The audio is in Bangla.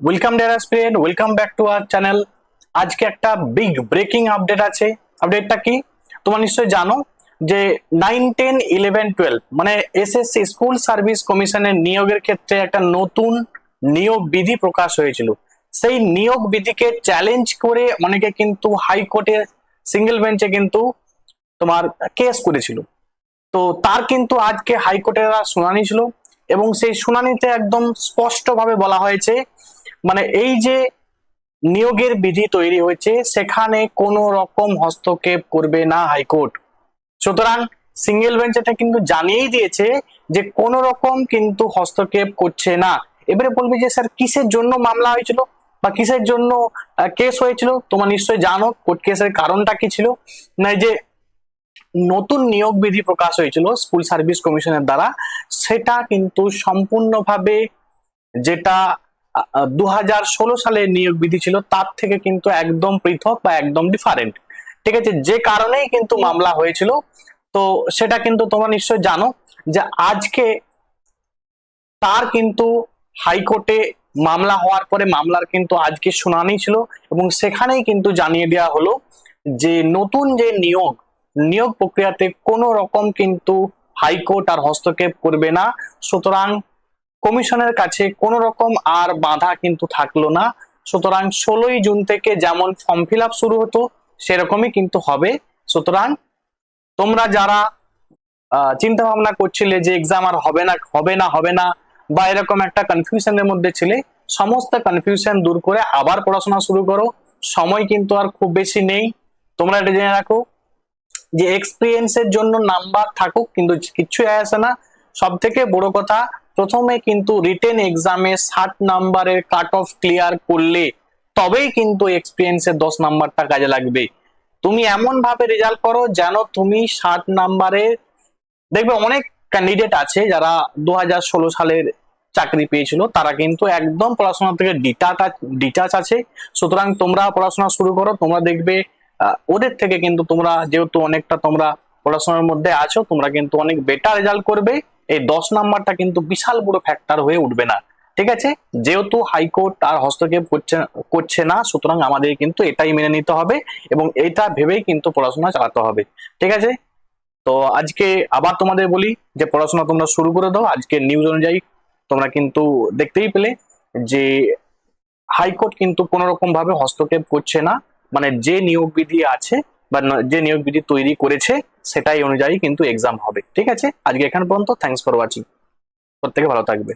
Welcome dear aspirant welcome back to our channel আজকে একটা বিগ ব্রেকিং আপডেট আছে। আপডেটটা কি? তোমরা নিশ্চয়ই জানো যে নাইন টেন ইলেভেন টুয়েলভ মানে এসএসসি স্কুল সার্ভিস কমিশনের নিয়োগের ক্ষেত্রে একটা নতুন নিয়োগ বিধি প্রকাশ হয়েছিল। সেই নিয়োগ বিধিকে চ্যালেঞ্জ করে অনেকে কিন্তু হাইকোর্টে সিঙ্গেল বেঞ্চে কিন্তু তোমার কেস করেছিল। তো তার কিন্তু আজকে হাইকোর্টের শুনানি ছিল এবং সেই শুনানিতে একদম স্পষ্টভাবে বলা হয়েছে মানে এই যে নিয়োগের বিধি তৈরি হয়েছে, সেখানে কোনো রকম হস্তক্ষেপ করবে না হাইকোর্ট। সুতরাং সিঙ্গেল বেঞ্চ এটা কিন্তু জানিয়েই দিয়েছে যে কোন রকম কিন্তু হস্তক্ষেপ করছে না। এবারে বলবে যে, স্যার, কিসের জন্য মামলা হয়েছিল বা কিসের জন্য কেস হয়েছিল? তোমরা নিশ্চয়ই জানো কোর্ট কেসের কারণটা কি ছিল? না যে নতুন নিয়োগ বিধি প্রকাশ হয়েছিল স্কুল সার্ভিস কমিশনের দ্বারা, সেটা কিন্তু সম্পূর্ণভাবে যেটা দু হাজার ষোলো সালের নিয়োগ বিধি ছিল তার থেকে কিন্তু একদম পৃথক বা একদম ডিফারেন্ট ঠিক আছে? যে কারণেই কিন্তু মামলা হয়েছিল। তো সেটা কিন্তু তোমরা নিশ্চয় জানো যে আজকে তার কিন্তু হাইকোর্টে মামলা হওয়ার পরে মামলার কিন্তু আজকে শুনানি ছিল এবং সেখানেই কিন্তু জানিয়ে দেওয়া হলো যে নতুন যে নিয়োগ নিয়োগ প্রক্রিয়াতে কোনো রকম কিন্তু হাইকোর্ট আর হস্তক্ষেপ করবে না। সুতরাং কমিশনের কাছে কোনো রকম আর বাধা কিন্তু থাকল না। সুতরাং ষোলোই জুন থেকে যেমন ফর্ম ফিল শুরু হতো, সেরকমই কিন্তু হবে। সুতরাং তোমরা যারা চিন্তা ভাবনা করছিলে যে এক্সাম আর হবে না হবে না হবে না, বা এরকম একটা কনফিউশনের মধ্যে ছিলে, সমস্ত কনফিউশন দূর করে আবার পড়াশোনা শুরু করো। সময় কিন্তু আর খুব বেশি নেই। তোমরা এটা জেনে রাখো যে এক্সপিরিয়েন্সের জন্য নাম্বার থাকুক, কিন্তু কিচ্ছু আসে না। সব থেকে বড় কথা প্রথমে কিন্তু রিটেন এক্সামে ষাট নাম্বারের কাট অফ ক্লিয়ার করলে তবেই কিন্তু এক্সপিরিয়েন্সের দশ নাম্বারটা কাজে লাগবে। তুমি এমন ভাবে রেজাল্ট করো যেন তুমি ষাট নাম্বারে দেখবে অনেক ক্যান্ডিডেট আছে যারা দু হাজার ষোলো সালের চাকরি পেয়েছিল, তারা কিন্তু একদম পড়াশোনা থেকে ডিটাচ ডিটাচ আছে। সুতরাং তোমরা পড়াশোনা শুরু করো, তোমরা দেখবে ওদের থেকে কিন্তু তোমরা যেহেতু অনেকটা তোমরা পড়াশোনার মধ্যে আছো, তোমরা কিন্তু অনেক বেটার রেজাল্ট করবে। এই দশ নাম্বারটা কিন্তু বিশাল বড় ফ্যাক্টর হয়ে উঠবে না। ঠিক আছে? যেহেতু হাইকোর্ট আর হস্তক্ষেপ করছে করছে না, সুতরাং আমাদের কিন্তু এটাই মেনে নিতে হবে এবং এটা ভেবেই কিন্তু পড়াশোনা চালাতে হবে। ঠিক আছে? তো আজকে আবার তোমাদের বলি যে পড়াশোনা তোমরা শুরু করে দাও। আজকে নিউজ অনুযায়ী তোমরা কিন্তু দেখতেই পেলে যে হাইকোর্ট কিন্তু কোন রকম ভাবে হস্তক্ষেপ করছে না। মানে যে নিয়োগ বিধি আছে বা যে নিয়োগ বিধি তৈরি করেছে সেটাই অনুযায়ী কিন্তু এক্সাম হবে। ঠিক আছে? আজকে এখান পর্যন্ত থ্যাংকস ফর ওয়াচিং প্রত্যেকে ভালো থাকবে।